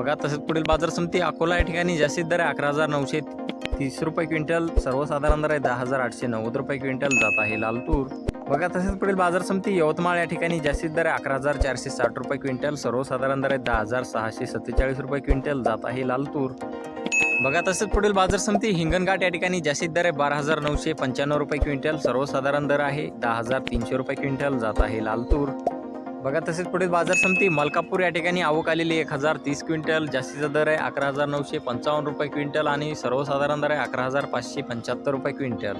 बघा तसेच पुढील बाजार समिती अकोला या ठिकाणी जास्तीत दर आहे अकरा हजार नऊशे तीस रुपये क्विंटल सर्वसाधारण दर आहे दहा हजार आठशे नव्वद रुपये क्विंटल जात आहे लाल तूर बघा तसेच पुढील बाजार समिती यवतमाळ या ठिकाणी जास्तीत दर आहे अकरा हजार चारशे साठ रुपये क्विंटल सर्वसाधारण दर आहे दहा हजार सहाशे सत्तेचाळीस रुपये क्विंटल जात आहे लाल तूर बघा तसेच पुढील बाजार समिती हिंगणघाट या ठिकाणी जास्तीत दर आहे बारा हजार नऊशे पंच्याण्णव रुपये क्विंटल सर्वसाधारण दर आहे दहा हजार तीनशे रुपये क्विंटल जात आहे लाल तूर बघा तसेच पुढील बाजार समिती मलकापूर या ठिकाणी आवक आलेली एक हजार तीस क्विंटल जास्तीचा दर आहे अकरा हजार नऊशे पंचावन्न रुपये क्विंटल आणि सर्वसाधारण दर आहे अकरा हजार पाचशे पंच्याहत्तर रुपये क्विंटल.